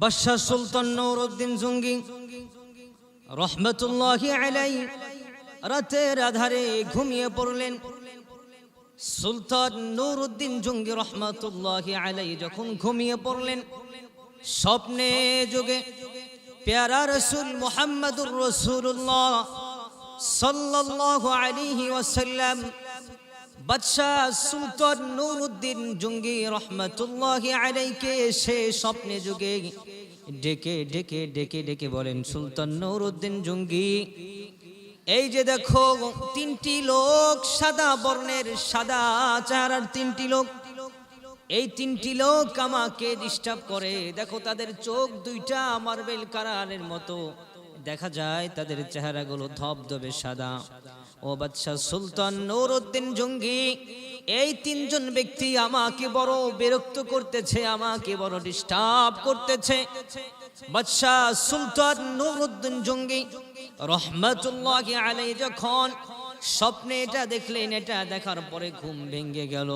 বাদশাহ সুলতান নৌরুদ্দিন জঙ্গি রহমতুল্লাহি আলাই রাতের আধারে ঘুমিয়ে পড়লেন। সুলতান নুরুদ্দিন জঙ্গি রহমতুল্লাহি আলাই যখন ঘুমিয়ে পড়লেন, স্বপ্নে যুগে পেয়ারা রসুল মোহাম্মদুর রসুল্লাহ সাল্লাল্লাহু আলাইহি ওয়াসাল্লাম বাদশাহ সুলতান নুরুদ্দিন জঙ্গি রহমতুল্লাহ আলাইকে সে স্বপ্নে যুগে ডেকে ডেকে ডেকে ডেকে বলেন, সুলতান নুরুদ্দিন জঙ্গি, এই যে দেখো তিনটি লোক, সাদা বর্ণের সাদা চেহারার তিনটি লোক, এই তিনটি লোক আমাকে ডিস্টার্ব করে। দেখো তাদের চোখ দুইটা মার্বেল কারানের মতো। দেখা যায় তাদের চেহারাগুলো ধবধবে সাদা। ও বাদশাহ সুলতান নৌরুদ্দিন জঙ্গি, এই তিনজন ব্যক্তি আমাকে বড় বিরক্ত করতেছে, আমাকে বড় ডিস্টার্ব করতেছে। বাদশাহ সুলতান নৌরুদ্দিন জঙ্গি, রহমতুল্লাহ আলাই যখন স্বপ্নে এটা দেখলেন, এটা দেখার পরে ঘুম ভেঙে গেল।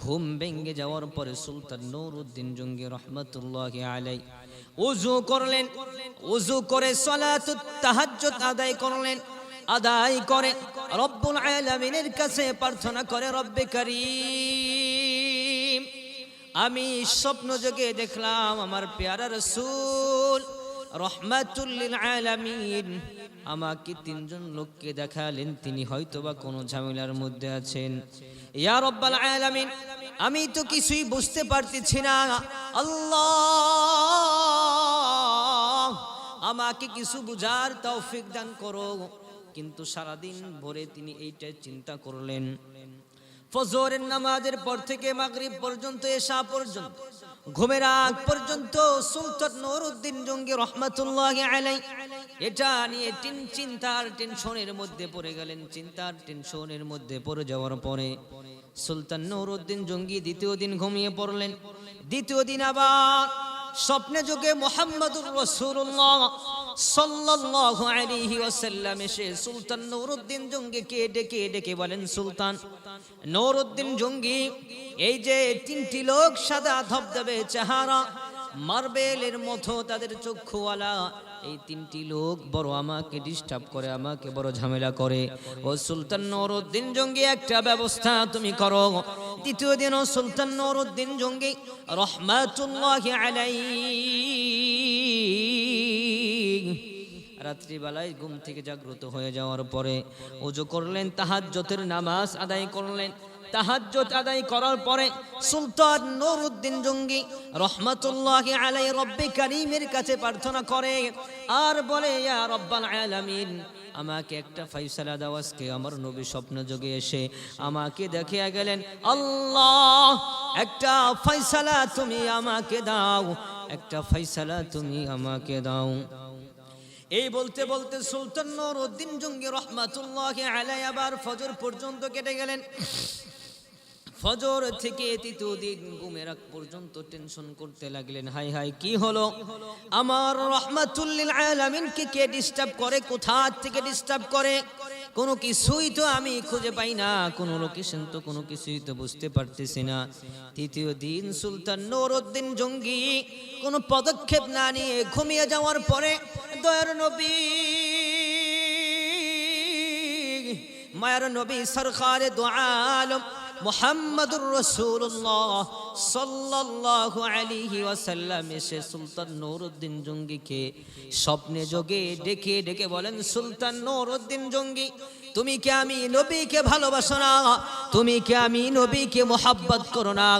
ঘুম ভেঙে যাওয়ার পরে সুলতান নৌরুদ্দিন জঙ্গি, রহমতুল্লাহ আলাই উজু করলেন। উজু করে সলাতুত তাহাজ্জুদ আদায় করলেন। আদায় করে। রব্বুল আলামিনের কাছে প্রার্থনা করে, রব্বে করিম, আমি স্বপ্ন যোগে দেখলাম আমার পেয়ারা রসুল। রহমাতুল্লিল আলামিন, আমাকে তিনজন লোককে দেখালেন, তিনি হয়তোবা কোনো ঝামেলার মধ্যে আছেন। ইয়া রব্বাল আলামিন, আমি তো কিছুই বুঝতে পারতেছি না। আল্লাহ, আমাকে কিছু বুঝার তৌফিক দান করো। কিন্তু সারাদিন ভরে তিনি এইটা চিন্তা করলেন। ফজরের নামাজের পর থেকে মাগরিব পর্যন্ত, এশা পর্যন্ত, ঘুমের আগ পর্যন্ত, সুলতান নুরুদ্দিন জঙ্গি রহমাতুল্লাহ আলাই এটা নিয়ে টিন চিন্তার টেনশনের মধ্যে পড়ে গেলেন। চিন্তার টেনশনের মধ্যে পড়ে যাওয়ার পরে সুলতান নুরুদ্দিন জঙ্গি দ্বিতীয় দিন ঘুমিয়ে পড়লেন। দ্বিতীয় দিন আবার স্বপ্নে যুগে মোহাম্মদুর রসুল্লাহ সাল্লাল্লাহু আলাইহি ওয়াসাল্লাম এসে সুলতান নূরউদ্দিন জঙ্গিকে ডেকে ডেকে বলেন, সুলতান নূরউদ্দিন জঙ্গি, এই যে তিনটি লোক সাদা ধবধবে চেহারা, মার্বেলের মতো তাদের চক্ষুওয়ালা, এই তিনটি লোক বড় আমাকে ডিস্টার্ব করে, আমাকে বড় ঝামেলা করে। ও সুলতান নূরউদ্দিন জঙ্গি, একটা ব্যবস্থা তুমি করো। দ্বিতীয় দিন ও সুলতান নূরউদ্দিন জঙ্গি, রহমাতুল্লাহ আলাই রাত্রিবেলায় ঘুম থেকে জাগ্রত হয়ে যাওয়ার পরে উজু করলেন তাহাজ্জতের নামাজ আদায় করলেন। তাহাজ্জত আদায় করার পরে সুলতান নুরউদ্দিন জঙ্গি রহমাতুল্লাহ আলাই রব্বে কারিমের কাছে প্রার্থনা করে, আর বলে, ইয়া রব্বাল আলামিন, আমাকে একটা ফাইসালা আজকে আমার নবী স্বপ্ন যোগে এসে আমাকে দেখিয়া গেলেন। আল্লাহ, একটা ফাইসালা তুমি আমাকে দাও, একটা ফাইসালা তুমি আমাকে দাও। এই বলতে বলতে সুলতান নরউদ্দিন জঙ্গি রহমাতুল্লাহ আলাই আবার ফজর পর্যন্ত কেটে গেলেন। ফজর থেকে তৃতীয় দিন ঘুমের আগ পর্যন্ত টেনশন করতে লাগলেন। হাই হাই, কি হলো? আমার রহমাতুল্লিল আলামিনকে কে ডিস্টার্ব করে? কোথা থেকে ডিস্টার্ব করে? কোনো কিছুই তো আমি খুঁজে পাই না, কোনো লোকেশন তো কোনো কিছুই তো বুঝতে পারতেছি না। তৃতীয় দিন সুলতান নরউদ্দিন জঙ্গি কোনো পদক্ষেপ না নিয়ে ঘুমিয়ে যাওয়ার পরে দয়ার নবী, মায়ার নবী সরকার দোয়ালম মোহাম্মদুর রসুল্লাহ সাল্লাল্লাহু আলাইহি ওয়াসাল্লাম এসে সুলতান নূরউদ্দিন জঙ্গিকে স্বপ্নে যোগে ডেকে ডেকে বলেন, সুলতান নৌরুদ্দিন জঙ্গি তুমি কি আমি নবীকে ভালোবাসো না? তুমি কি আমি নবীকে মোহাব্বত করো না?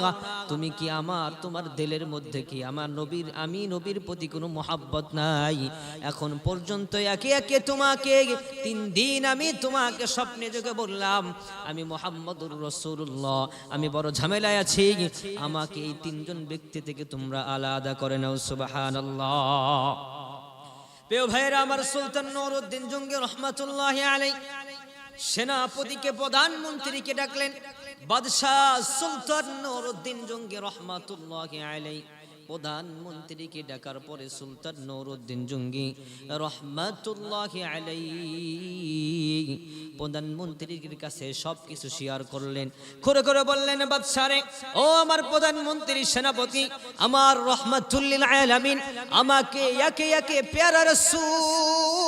তুমি কি আমার, তোমার দিলের মধ্যে কি আমার নবীর, আমি নবীর প্রতি কোনো মোহাব্বত নাই? এখন পর্যন্ত একে একে তোমাকে তিন দিন আমি তোমাকে স্বপ্নে যোগে বললাম, আমি মোহাম্মদুর রসুল্লাহ আমি বড় ঝামেলায় আছি। আমাকে এই তিনজন ব্যক্তি থেকে তোমরা আলাদা করে নাও সুবাহান প্রিয় ভাইয়েরা, আমার সুলতান নুরউদ্দিন জঙ্গি রহমতুল্লাহ আলাই সেনাপতিকে প্রধানমন্ত্রীকে ডাকলেন, বাদশাহ সুলতান নুরউদ্দিন জঙ্গি রহমাতুল্লাহ আলাই প্রধানমন্ত্রীকে ডাকার পরে সুলতান নৌরুদ্দিন জঙ্গি রহমাতুল্লাহ আলাই প্রধানমন্ত্রীর কাছে সব কিছু শেয়ার করলেন। করে করে বললেন, বাদশারে, ও আমার প্রধানমন্ত্রী সেনাপতি, আমার রহমাতুল্লিল আলামিন, আমাকে একে একে পেয়ারা রসুল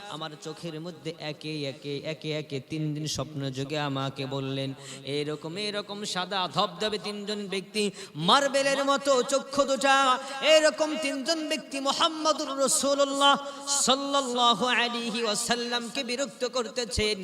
আমার চোখের মধ্যে একে একে একে একে তিন দিন স্বপ্ন যোগে আমাকে বললেন, এরকম এরকম সাদা ধবধবে তিনজন ব্যক্তি মার্বেলের মতো চক্ষু দুটা, এরকম তিনজন ব্যক্তি মোহাম্মদুর রসুল্লাহ সাল্লাল্লাহু আলাইহি ওয়াসাল্লামকে বিরক্ত করতেছেন।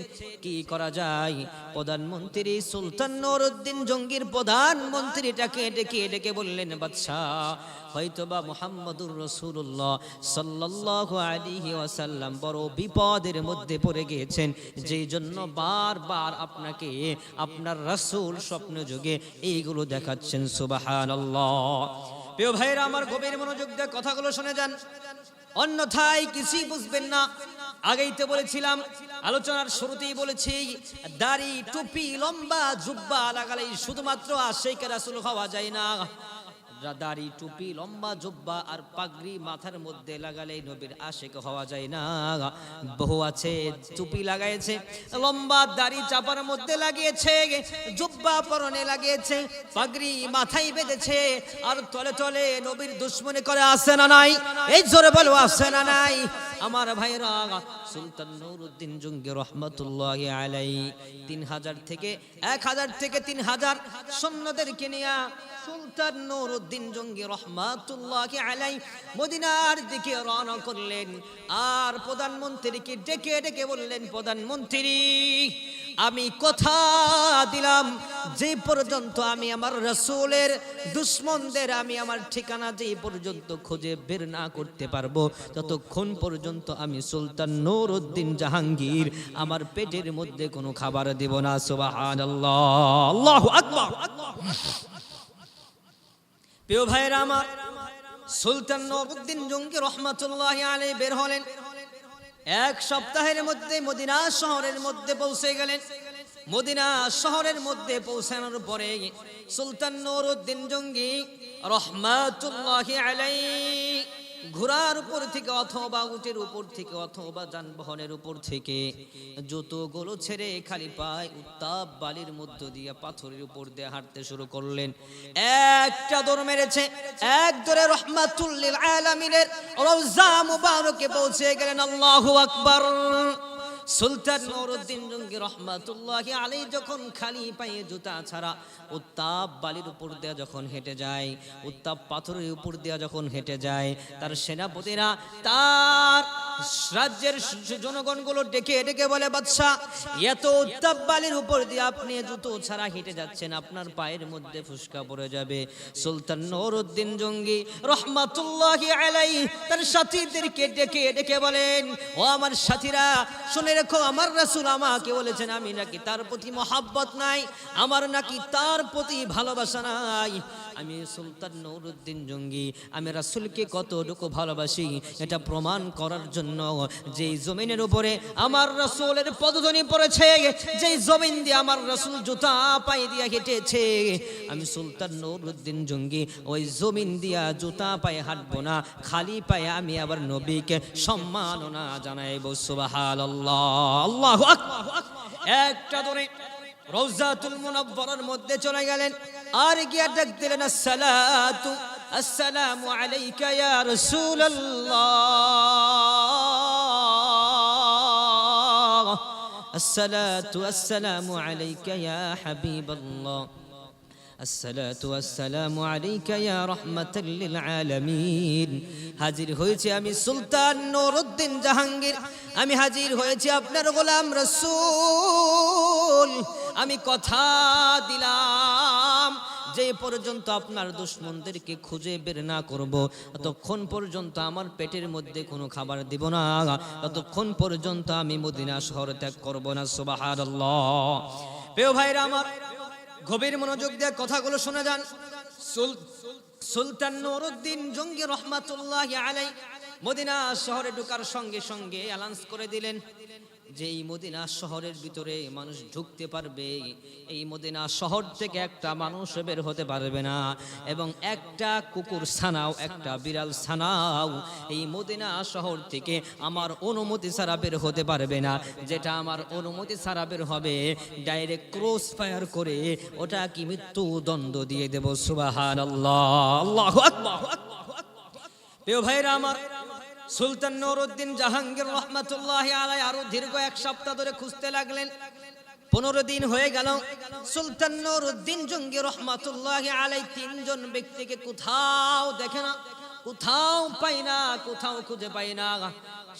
কি করা যায়? প্রধানমন্ত্রী সুলতান নুরউদ্দিন জঙ্গির প্রধানমন্ত্রীটাকে ডেকে ডেকে বললেন, বাদশাহ, হয়তোবা মোহাম্মদুর রসুল্লাহ সাল্লাল্লাহু আলাইহি ওয়াসাল্লাম বড় বিপদের মধ্যে পড়ে গিয়েছেন। যেই জন্য বারবার আপনাকে, আপনার রাসূল স্বপ্ন যুগে এইগুলো দেখাচ্ছেন, সুবহানাল্লাহ। প্রিয় ভাইরা আমার গভীর মনোযোগ দিয়ে কথাগুলো শুনে যান। অন্যথায় কিছুই বুঝবেন না। আগেই তো বলেছিলাম, আলোচনার শুরুতেই বলেছি, দাড়ি, টুপি, লম্বা জুব্বা লাগালেই শুধুমাত্র আশেখ রাসূল হওয়া যায় না। দাড়ি টুপি, লম্বা জুব্বা আর পাগড়ি মাথার মধ্যে লাগালে নবীর আশেক হওয়া যায় না। বহু আছে, টুপি লাগাইছে, লম্বা দাড়ি চাপার মধ্যে লাগিয়েছে, জুব্বা পরনে লাগিয়েছে, পাগড়ি মাথায় বেঁধেছে, আর তলে তলে নবীর দুশ্মনী করে আসে না নাই? এই জোরে বলো আসে না নাই? আমার ভাইরা, সুলতান নুরুদ্দিন জঙ্গি রহমতুল্লাহ আলাই তিন হাজার থেকে এক হাজার থেকে তিন হাজার সৈন্যদেরকে নিয়ে সুলতান নুরুদ্দিন জঙ্গি রহমাতুল্লাহ আলাই মদিনার দিকে রওনা করলেন। আর প্রধানমন্ত্রীকে ডেকে ডেকে বললেন, প্রধানমন্ত্রী, আমি কথা দিলাম, যে পর্যন্ত আমি আমার রসুলের দুশ্মনদের, আমি আমার ঠিকানা যে পর্যন্ত খুঁজে বের না করতে পারব, ততক্ষণ পর্যন্ত আমি সুলতান নুরউদ্দিন জাহাঙ্গীর, আমার পেটের মধ্যে কোনো খাবার দেব না, সুবহানাল্লাহ। আল্লাহু আকবার। প্রিয় ভাইরা আমার, সুলতান নবুদ্দিন জঙ্গি রহমাতুল্লাহ আলাই বের হলেন। এক সপ্তাহের মধ্যে মদিনা শহরের মধ্যে পৌঁছে গেলেন। মদিনা শহরের মধ্যে পৌঁছানোর পরে সুলতান নুরউদ্দিন জঙ্গি রহমাতুল্লাহ আলাই ঘোড়ার উপর থেকে অথবা উটের উপর থেকে অথবা যানবাহনের উপর থেকে জুতোগুলো ছেড়ে খালি পায় উত্তাপ বালির মধ্য দিয়ে পাথরের উপর দিয়ে হাঁটতে শুরু করলেন। একটা দর মেরেছে, এক দরে রহমাতুল্লিল আলামিনের রওজা মুবারকে পৌঁছে গেলেন। আল্লাহু আকবার। সুলতান নুরউদ্দিন জঙ্গি রহমাতুল্লাহি আলাই যখন খালি পায়ে জুতা ছাড়া উত্তাপ বালির উপর দেয়া যখন হেঁটে যায়, উত্তাপ পাথরের উপর দেয়া যখন হেঁটে যায়, তার সেনাপতিরা তার রাজ্যের জনগণগুলো ডেকে ডেকে বলে, বাদশাহ, এত উত্তাপ বালির উপর দিয়ে আপনি জুতো ছাড়া হেঁটে যাচ্ছেন, আপনার পায়ের মধ্যে ফুসকা পড়ে যাবে। সুলতান নুরউদ্দিন জঙ্গি রহমাতুল্লাহি আলাই তার সাথীদেরকে ডেকে ডেকে বলেন, ও আমার সাথীরা শুনে রেখো আমার রাসুল আমাকে বলেছেন, আমি নাকি তার প্রতি মহাব্বত নাই, আমার নাকি তার প্রতি ভালোবাসা নাই। আমি সুলতান নুরউদ্দিন জঙ্গি, আমি রাসূলকে কতটুকু ভালোবাসি এটা প্রমাণ করার জন্য যেই জমিনের উপরে আমার রাসুলের পদধ্বনি পড়েছে, যেই জমিন দিয়ে আমার রাসূল জুতা পায়ে দিয়া হেঁটেছে, আমি সুলতান নুরউদ্দিন জঙ্গি, ওই জমিন দিয়া জুতা পায়ে হাঁটবো না, খালি পায়ে আমি আবার নবীকে সম্মাননা জানাইব, সুবহানাল্লাহ, আল্লাহু আকবার, একটা ধরে রওজাতুল মুনাব্বারার মধ্যে চলে গেলেন। আর গিয়া ডাক দিলেন, আসসালাতু, আসসালামু আলাইকা ইয়া রাসূলুল্লাহ। আসসালাতু, আসসালামু আলাইকা ইয়া হাবিবাল্লাহ। আসসালাতু আসসালামু আলাইকা ইয়া রাহমাতাল লিল আলামিন। হাজির হয়েছে আমি সুলতান নরুদ্দিন জাহাঙ্গীর। আমি হাজির হয়েছি আপনার গোলাম রসুল। আমি কথা দিলাম, যে পর্যন্ত আপনার দুশ্মনদেরকে খুঁজে বের না করব, ততক্ষণ পর্যন্ত আমার পেটের মধ্যে কোনো খাবার দিব না, ততক্ষণ পর্যন্ত আমি মদিনা শহর ত্যাগ করব না সুবাহ প্রিয় ভাইরা আমার গভীর মনোযোগ দিয়ে কথাগুলো শোনা যান। সুল- সুলতান নুরউদ্দিন জঙ্গি রহমাতুল্লাহ আলাই মদিনা শহরে ঢোকার সঙ্গে সঙ্গে অ্যালান্স করে দিলেন। যে এই মদিনা শহরের ভিতরে মানুষ ঢুকতে পারবে, এই মদিনা শহর থেকে একটা মানুষ বের হতে পারবে না। এবং একটা কুকুর ছানাও, একটা বিড়াল ছানাও এই মদিনা শহর থেকে আমার অনুমতি ছাড়া বের হতে পারবে না। যেটা আমার অনুমতি ছাড়া বের হবে ডাইরেক্ট ক্রস ফায়ার করে ওটা কি মৃত্যু দণ্ড দিয়ে দেব? সুবাহান আল্লাহ আল্লাহ প্রিয় ভাইরা, আমার সুলতান নুরুদ্দিন জাহাঙ্গীর রহমাতুল্লাহ আলাই আরও দীর্ঘ এক সপ্তাহ ধরে খুঁজতে লাগলেন। পনেরো দিন হয়ে গেল। সুলতান নুরুদ্দিন জঙ্গি রহমাতুল্লাহ আলাই তিনজন ব্যক্তিকে কোথাও দেখে না, কোথাও পাই না, কোথাও খুঁজে পাই না।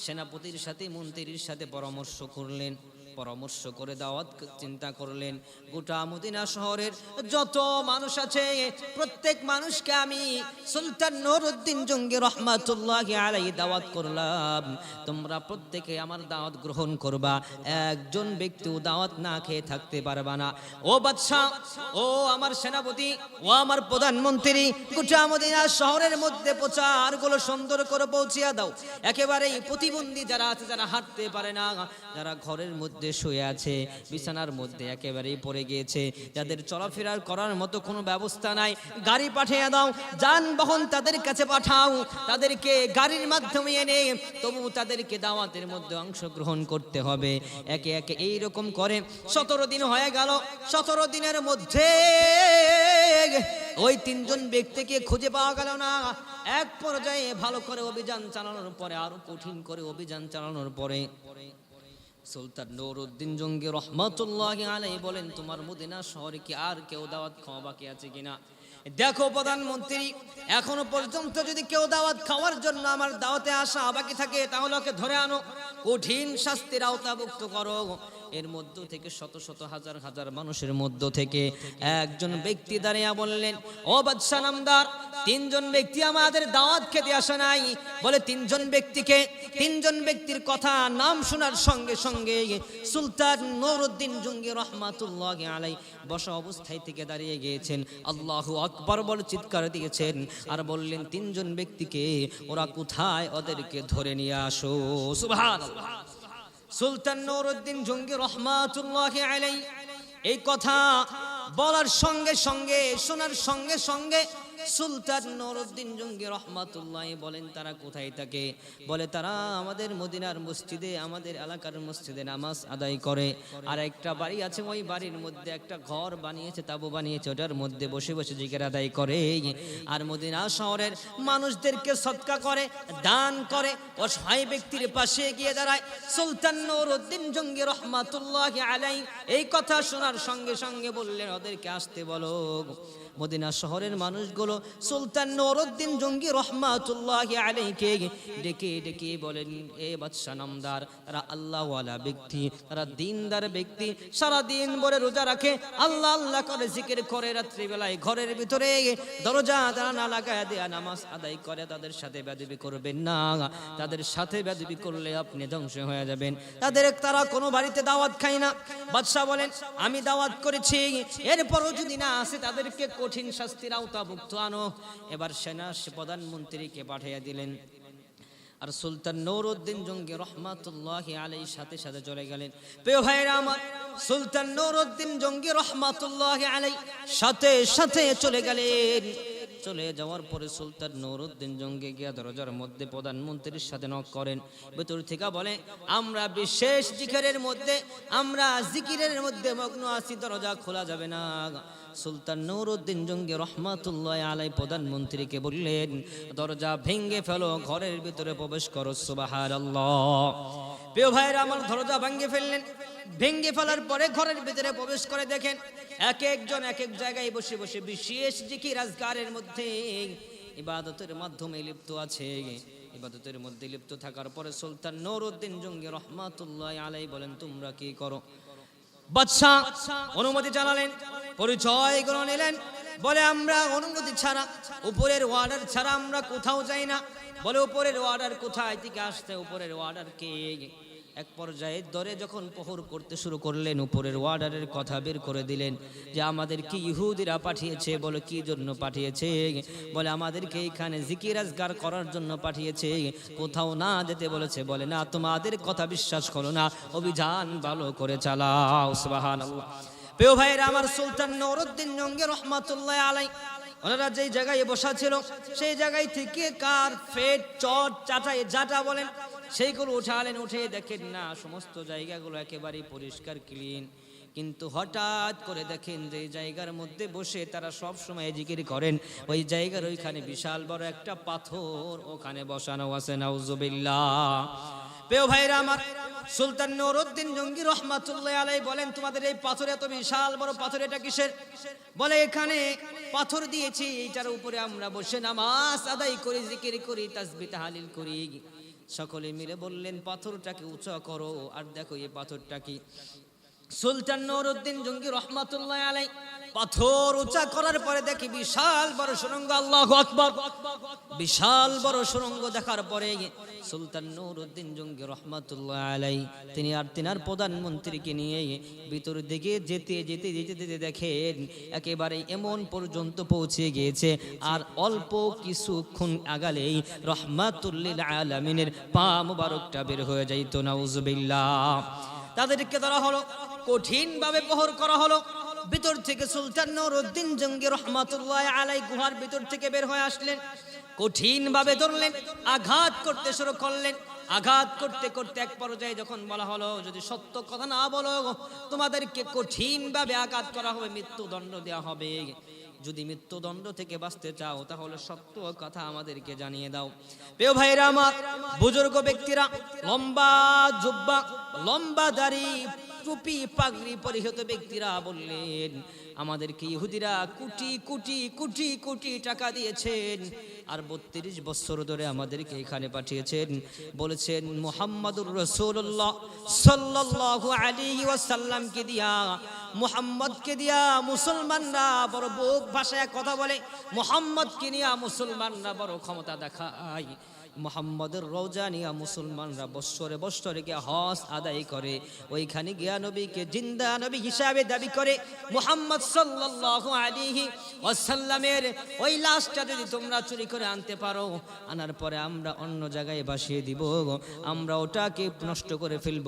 সেনাপতির সাথে, মন্ত্রীর সাথে পরামর্শ করলেন। পরামর্শ করে দাওয়াত চিন্তা করলেন। গোটা মদিনা শহরের যত মানুষ আছে, প্রত্যেক মানুষকে আমি সুলতান নুরউদ্দিন জঙ্গি রহমাতুল্লাহ আলাই দাওয়াত করলাম। তোমরা প্রত্যেকে আমার দাওয়াত গ্রহণ করবা। একজন ব্যক্তিও দাওয়াত না খেয়ে থাকতে পারবা না। ও বাদশাহ, ও আমার সেনাপতি, ও আমার প্রধানমন্ত্রী, গোটা মদিনা শহরের মধ্যে প্রচারগুলো সুন্দর করে পৌঁছিয়া দাও। একেবারেই প্রতিবন্ধী যারা আছে, যারা হাঁটতে পারে না, যারা ঘরের মধ্যে শুয়ে আছে। বিছানার মধ্যে একেবারেই পড়ে গিয়েছে। যাদের চলাফেরার করার মতো কোনো ব্যবস্থা নাই, গাড়ি পাঠিয়ে দাও, যানবাহন তাদের কাছে পাঠাও, তাদেরকে গাড়ির মাধ্যমে এনে তবু তাদেরকে দাওয়াতের মধ্যে অংশগ্রহণ করতে হবে। একে একে এই রকম করে। সতেরো দিন হয়ে গেল, সতেরো দিনের মধ্যে ওই তিনজন ব্যক্তিকে খুঁজে পাওয়া গেল না। এক পর্যায়ে ভালো করে অভিযান চালানোর পরে, আরও কঠিন করে অভিযান চালানোর পরে সুলতান নুরউদ্দিন জঙ্গি রহমতুল্লাহ আলাই বলেন, তোমার মুদিনা শহরে কি আর কেউ দাওয়াত খাওয়া বাকি আছে কিনা? দেখো প্রধানমন্ত্রী, এখনও পর্যন্ত যদি কেউ দাওয়াত খাওয়ার জন্য আমার দাওয়াতে আসা বাকি থাকে, তাহলে ওকে ধরে আনো। কঠিন শাস্তির আওতাভুক্ত করো। এর মধ্য থেকে শত শত হাজার হাজার মানুষের মধ্য থেকে একজন ব্যক্তি দাঁড়িয়ে বললেন, ও বাদশাহ নামদার, তিনজন ব্যক্তি আমাদের দাওয়াত খেতে আসে নাই। বলে, তিনজন ব্যক্তিকে, তিনজন ব্যক্তির কথা নাম শোনার সঙ্গে সঙ্গে সুলতান নুরউদ্দিন জঙ্গি রহমাতুল্লাহ আলাই বসা অবস্থায় থেকে দাঁড়িয়ে গিয়েছেন। আল্লাহু আকবার বলে চিৎকার দিয়েছেন আর বললেন, তিনজন ব্যক্তিকে ওরা কোথায়? ওদেরকে ধরে নিয়ে আসো। সুবহানাল্লাহ। সুলতান নৌরুদ্দিন জঙ্গি রহমাতুল্লাহ আলাই এই কথা বলার সঙ্গে সঙ্গে শোনার সঙ্গে সঙ্গে সুলতান নুরউদ্দিন জঙ্গি রহমাতুল্লাহ বলেন, তারা কোথায় থাকে? বলে, তারা আমাদের মদিনার মসজিদে, আমাদের এলাকার মসজিদে নামাজ আদায় করে। আর একটা বাড়ি আছে, ওই বাড়ির মধ্যে একটা ঘর বানিয়েছে, তাবু বানিয়েছে, ওটার মধ্যে বসে বসে জিকের আদায় করে। আর মদিনা শহরের মানুষদেরকে সৎকা করে, দান করে, অসহায় ব্যক্তির পাশে গিয়ে দাঁড়ায়। সুলতান নুরউদ্দিন জঙ্গি রহমাতুল্লাহ আলাই এই কথা শোনার সঙ্গে সঙ্গে বললেন, ওদেরকে আসতে বলো। মদিনা শহরের মানুষগুলো সুলতান নুরউদ্দিন জঙ্গি রহমাতুল্লাহ আলাইকে ডেকে ডেকে বলেন, এ বাদশা নামদার, তারা আল্লাহওয়ালা ব্যক্তি, তারা দিনদার ব্যক্তি। সারা দিন ভরে রোজা রাখে, আল্লাহ আল্লাহ করে জিকির করে রাত্রিবেলায় ঘরের ভিতরে দরজা তারা না লাগায় দেয়া নামাজ আদায় করে। তাদের সাথে বেদবি করবেন না। তাদের সাথে বেদবি করলে আপনি ধ্বংস হয়ে যাবেন। তাদের তারা কোনো বাড়িতে দাওয়াত খায় না। বাদশাহ বলেন, আমি দাওয়াত করেছি। এরপরও যদি না আসে তাদেরকে কঠিন শাস্তির আওতাভুক্ত আনো। এবার সেনা প্রধানমন্ত্রীকে পাঠিয়ে দিলেন। আর সুলতান নৌরুদ্দিন জঙ্গি রহমাতুল্লাহ আলাই সাথে সাথে চলে গেলেন। প্রিয় ভাইরা আমার, সুলতান নৌরুদ্দিন জঙ্গি রহমাতুল্লাহ আলাই সাথে সাথে চলে গেলেন। চলে যাওয়ার পরে সুলতান নৌরুদ্দিন জঙ্গি গিয়া দরজার মধ্যে প্রধানমন্ত্রীর সাথে নক করেন। ভেতর থেকে বলে, আমরা বিশেষ জিকিরের মধ্যে, আমরা জিকিরের মধ্যে মগ্ন আছি, দরজা খোলা যাবে না। সুলতান নুরউদ্দিন জঙ্গি রহমাতুল্লাহ আলাই প্রধানমন্ত্রীকে বললেন, দরজা ভেঙ্গে ফেলো, ঘরের ভিতরে প্রবেশ করো সুবাহার প্রিয় ভাইয়ের আমার দরজা ভেঙ্গে ফেললেন। ভেঙ্গে ফেলার পরে ঘরের ভিতরে প্রবেশ করে দেখেন, এক একজন এক এক জায়গায় বসে বসে বিশেষ জিকি রাজগারের মধ্যে ইবাদতের মাধ্যমে লিপ্ত আছে। ইবাদতের মধ্যে লিপ্ত থাকার পরে সুলতান নুরউদ্দিন জঙ্গি রহমাতুল্লাহ আলাই বলেন, তোমরা কি করো? বাদশাহ অনুমতি জানালেন, পরিচয় গ্রহণ নিলেন, বলে, আমরা অনুমতি ছাড়া, উপরের ওয়ার্ডার ছাড়া আমরা কোথাও যাই না। বলে, উপরের ওয়ার্ডার কোথায়? থেকে আসতে, উপরের ওয়ার্ডার কে? এক পর্যায়ে দরে যখন প্রহর করতে শুরু করলেন, উপরের ওয়ার্ডারের কথা বের করে দিলেন যে, আমাদের কি ইহুদিরা পাঠিয়েছে? বলে, কি জন্য পাঠিয়েছে? বলে, আমাদেরকে এখানে জিকির আজগার করার জন্য পাঠিয়েছে। কোথাও না যেতে বলেছে। বলে, না, তোমাদের কথা বিশ্বাস করো না। অভিযান ভালো করে চালাও, সুবহানাল্লাহ। প্রিয় ভাইরা আমার সুলতান নৌরুদ্দিন রহমাতুল্লাহ আলাই ওনারা যেই জায়গায় বসা ছিল, সেই জায়গায় থেকে কার ফেট, চট চাটাই যাটা বলেন, সেইগুলো উঠালেন, উঠে দেখেন, না, সমস্ত জায়গাগুলো একেবারেই পরিষ্কার ক্লিন কিন্তু হঠাৎ করে দেখেন যে জায়গার মধ্যে বসে তারা সব সময় জিকির করেন। ওই জায়গার ওইখানে বিশাল বড় একটা পাথর ওখানে বসানো আছে, নাউজুবিল্লাহ। পেও ভাইরা আমার, সুলতান নুরউদ্দিন জঙ্গি রহমাতুল্লাহ আলাই বলেন, তোমাদের এই পাথর এত বিশাল বড় পাথর, এটা কিসের? বলে, এখানে পাথর দিয়েছি, এইটার উপরে আমরা বসে নামাজ আদায় করি, জিকির করি, তাসবিহ, তাহলিল করি। সকলে মিলে বললেন, পাথরটাকে উঁচা করো, আর দেখো এই পাথরটা কি? সুলতান নুরউদ্দিন জঙ্গি রহমাতুল্লাহ আলাই পাথর উঁচা করার পরে দেখি বিশাল বড় সুরঙ্গ, আল্লাহু আকবার। বিশাল বড় সুরঙ্গ দেখার পরে সুলতান নুরউদ্দিন জঙ্গি রহমাতুল্লাহ আলাই তিনি আর তিনার প্রধানমন্ত্রীকে নিয়ে ভিতর দিকে যেতে যেতে যেতে যেতে দেখেন একেবারে এমন পর্যন্ত পৌঁছে গিয়েছে, আর অল্প কিছুক্ষণ আগালেই রহমাতুল্লিল আলামিনের পা মুবারকটা বের হয়ে যাইত, নাউজুবিল্লাহ। তাদেরকে ধরা হলো কঠিন ভাবে প্রহর করা হলো। ভিতর থেকে সুলতান নুরউদ্দিন জঙ্গি রহমাতুল্লাহ আলাই গুহার ভিতর থেকে বের হয়ে আসলেন। কঠিন ভাবে ধরলেন, আঘাত করতে শুরু করলেন। আঘাত করতে করতে এক পর্যায়ে যখন বলা হলো, যদি সত্য কথা না বলো, তোমাদেরকে কঠিন ভাবে আঘাত করা হবে, মৃত্যুদণ্ড দেওয়া হবে। যদি মৃত্যুদণ্ড থেকে বাঁচতে চাও, তাহলে সত্য কথা আমাদেরকে জানিয়ে দাও। প্রিয় ভাইরা আমার, বুজুর্গ ব্যক্তিরা, লম্বা জুব্বা, লম্বা দাড়ি, টুপি, পাগড়ি পরিহিত ব্যক্তিরা বললেন আমাদেরকে ইহুদিরা কোটি কোটি কোটি কোটি টাকা দিয়েছেন। আর বত্রিশ বছর ধরে আমাদেরকে এখানে পাঠিয়েছেন। বলেছেন, মোহাম্মদুর রসুল্লাহ সাল্লাল্লাহু আলাইহি ওয়াসাল্লামকে দিয়া, মুহাম্মদকে দিয়া মুসলমানরা বড় বুক ভাষায় কথা বলে, মোহাম্মদকে নিয়া মুসলমানরা বড় ক্ষমতা দেখায়। মোহাম্মদের রোজা নিয়া মুসলমানরা বৎসরে বৎসরে গিয়ে হজ আদায় করে। ওইখানে গিয়া নবীকে জিন্দা নবী হিসাবে দাবি করে মুহাম্মদ সাল্লাল্লাহু আলাইহি ওয়াসাল্লামের। ওই লাশটা যদি তোমরা চুরি করে আনতে পারো, আনার পরে আমরা অন্য জায়গায় বাসিয়ে দিব আমরা ওটাকে নষ্ট করে ফেলব।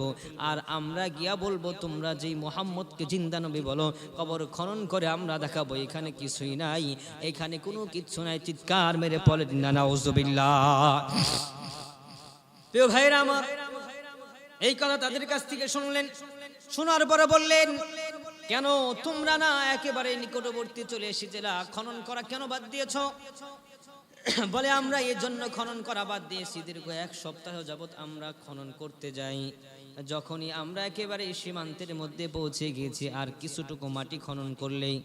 আর আমরা গিয়া বলব, তোমরা যেই মোহাম্মদকে জিন্দা নবী বলো, কবর খনন করে আমরা দেখাবো। এখানে কিছুই নাই। এখানে কোনো কিছু নাই। চিৎকার মেরে পলে না নাউজুবিল্লাহ প্রিয় ভাইরা আমার, এই কথা তাদের কাছ থেকে শুনলেন। শোনার পরে বললেন, কেন তোমরা না একেবারে নিকটবর্তী চলে এসেছিলা? খনন করা কেন বাদ দিয়েছ? বলে, আমরা এই জন্য খনন করা বাদ দিয়েছি। দীর্ঘ এক সপ্তাহ যাবৎ আমরা খনন করতে যাই। যখনই আমরা একেবারে সীমান্তের মধ্যে পৌঁছে গিয়েছি, আর কিছুটুকু মাটি খনন করলেই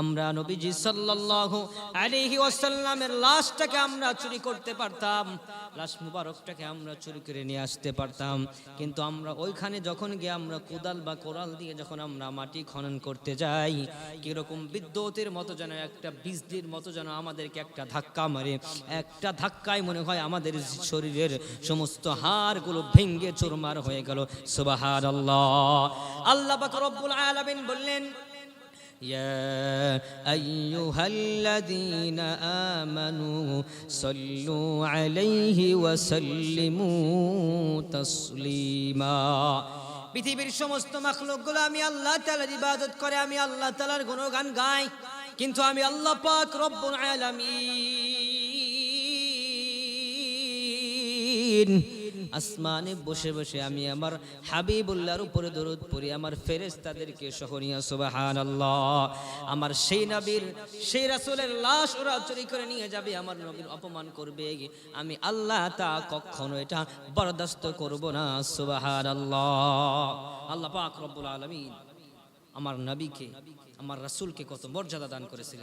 আমরা নবীজি সাল্লাল্লাহু আলাইহি ওয়াসাল্লামের লাশটাকে আমরা চুরি করতে পারতাম, লাশ মুবারকটাকে আমরা চুরি করে নিয়ে আসতে পারতাম। কিন্তু আমরা ওইখানে যখন গিয়ে আমরা কোদাল বা কোরাল দিয়ে যখন আমরা মাটি খনন করতে যাই, কীরকম বিদ্যুতের মতো যেন একটা বিজলির মতো যেন আমাদেরকে একটা ধাক্কা মারে, একটা ধাক্কায় মনে হয় আমাদের শরীরের সমস্ত হাড়গুলো ভেঙ্গে চুরমার হয়ে গেল। সুবাহার আল্লাহ আল্লাহ পাক রব্বুল আলামিন বললেন يا أيها الذين آمنوا صلوا عليه وسلموا تسليما পৃথিবীর সমস্ত মাখলুকগুলো আমি আল্লাহ তাআলার ইবাদত করে আমি আল্লাহ তাআলার গুণগান গাই কিন্তু আমি আল্লাহ পাক রব্বুল আলামিন আসমানে বসে বসে আমি আমার হাবিবুল্লাহর উপরে দরুদ পড়ি, আমার ফেরেশতাদেরকে সহনিয়া, সুবহানাল্লাহ। আমার সেই নবীর, সেই রাসূলের লাশ ওরা চুরি করে নিয়ে যাবে, আমার নবীর অপমান করবে। আমি আল্লাহ তা কখনো এটা বরদাস্ত করব না, সুবহানাল্লাহ। আল্লাহ পাক রব্বুল আলামিন আমার নবীকে, আমার রাসুলকে কত মর্যাদা দান করেছিলেন।